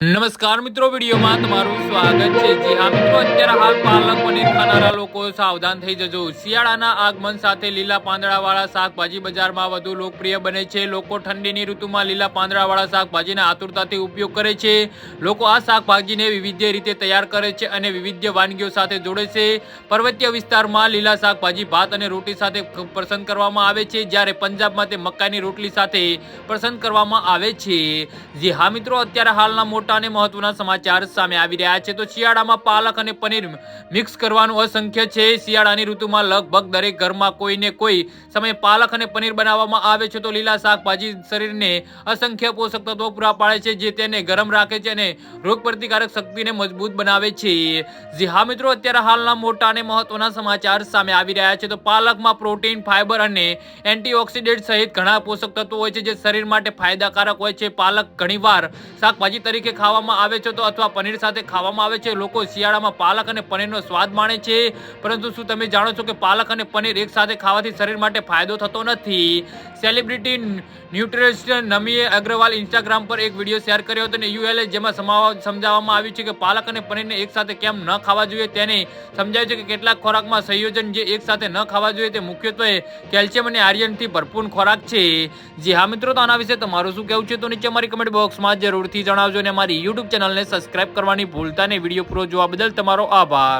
નમસ્કાર મિત્રો, વિડીયોમાં તમારું સ્વાગત છે. જી હા મિત્રો, અત્યારે હાલ પાલક પનીર ખાનારા લોકો સાવધાન થઈ જજો. શિયાળાના આગમન સાથે લીલા પાંદડાવાળા શાકભાજી બજારમાં વધુ લોકપ્રિય બને છે. લોકો ઠંડીની ઋતુમાં લીલા પાંદડાવાળા શાકભાજીના આતુરતાથી ઉપયોગ કરે છે. લોકો આ શાકભાજીને વિવિધ રીતે તૈયાર કરે છે અને વિવિધ વાનગીઓ સાથે જોડે છે. પર્વતીય વિસ્તારમાં લીલા શાકભાજી, ભાત અને રોટી સાથે પસંદ કરવામાં આવે છે. જ્યારે પંજાબમાં તે મકાઈની રોટલી સાથે પસંદ કરવામાં આવે છે. જી હા મિત્રો, અત્યારે હાલના મોટા અને મહત્વના સમાચાર સામે આવી રહ્યા છે. તો શિયાળામાં પાલક અને પનીર મિક્સ કરવાનું અસંખ્ય છે. શિયાળાની ઋતુમાં લગભગ દરેક ઘરમાં કોઈને કોઈ સમયે પાલક અને પનીર બનાવવામાં આવે છે. તો લીલા શાકભાજી શરીરને અસંખ્ય પોષક તત્વો પૂરા પાડે છે, જે તેને ગરમ રાખે છે અને રોગ પ્રતિકારક શક્તિને મજબૂત બનાવે છે. જી હા મિત્રો, અત્યારે હાલના મોટા અને મહત્વના સમાચાર સામે આવી રહ્યા છે. તો પાલકમાં પ્રોટીન ફાઇબર અને એન્ટીઓક્સિડન્ટ સહિત ઘણા પોષક તત્વો હોય છે, જે શરીર માટે ફાયદાકારક હોય છે. પાલક ઘણીવાર શાકભાજી તરીકે ખાવામાં આવે છે તો અથવા પનીર સાથે ખાવામાં આવે છે. લોકો શિયાળામાં પાલક અને પનીરનો સ્વાદ માણે છે. પરંતુ શું તમે જાણો છો કે પાલક અને પનીર એક સાથે ખાવાથી શરીર માટે ફાયદો થતો નથી? Celebrity nutrition Nmami Agarwal Instagram પર એક વીડિયો શેર કર્યો હતો અને યુએલએ જેમાં સમજાવવામાં આવ્યું છે કે પાલક અને પનીરને એક સાથે કેમ ન ખાવા જોઈએ તેને સમજાય છે કે કેટલાક ખોરાકમાં સંયોજન જે એક સાથે ન ખાવા જોઈએ તે મુખ્યત્વે કેલ્શિયમ અને આર્યનથી ભરપૂર ખોરાક છે. જી હા મિત્રો, તો આના વિશે તમારું શું કહેવું છે તો નીચે અમારી કમેન્ટ બોક્સમાં જરૂરથી જણાવજો અને અમારી યુટ્યુબ ચેનલને સબસ્ક્રાઇબ કરવાની ભૂલતા નહીં. વીડિયો પૂરો જોવા બદલ તમારો આભાર.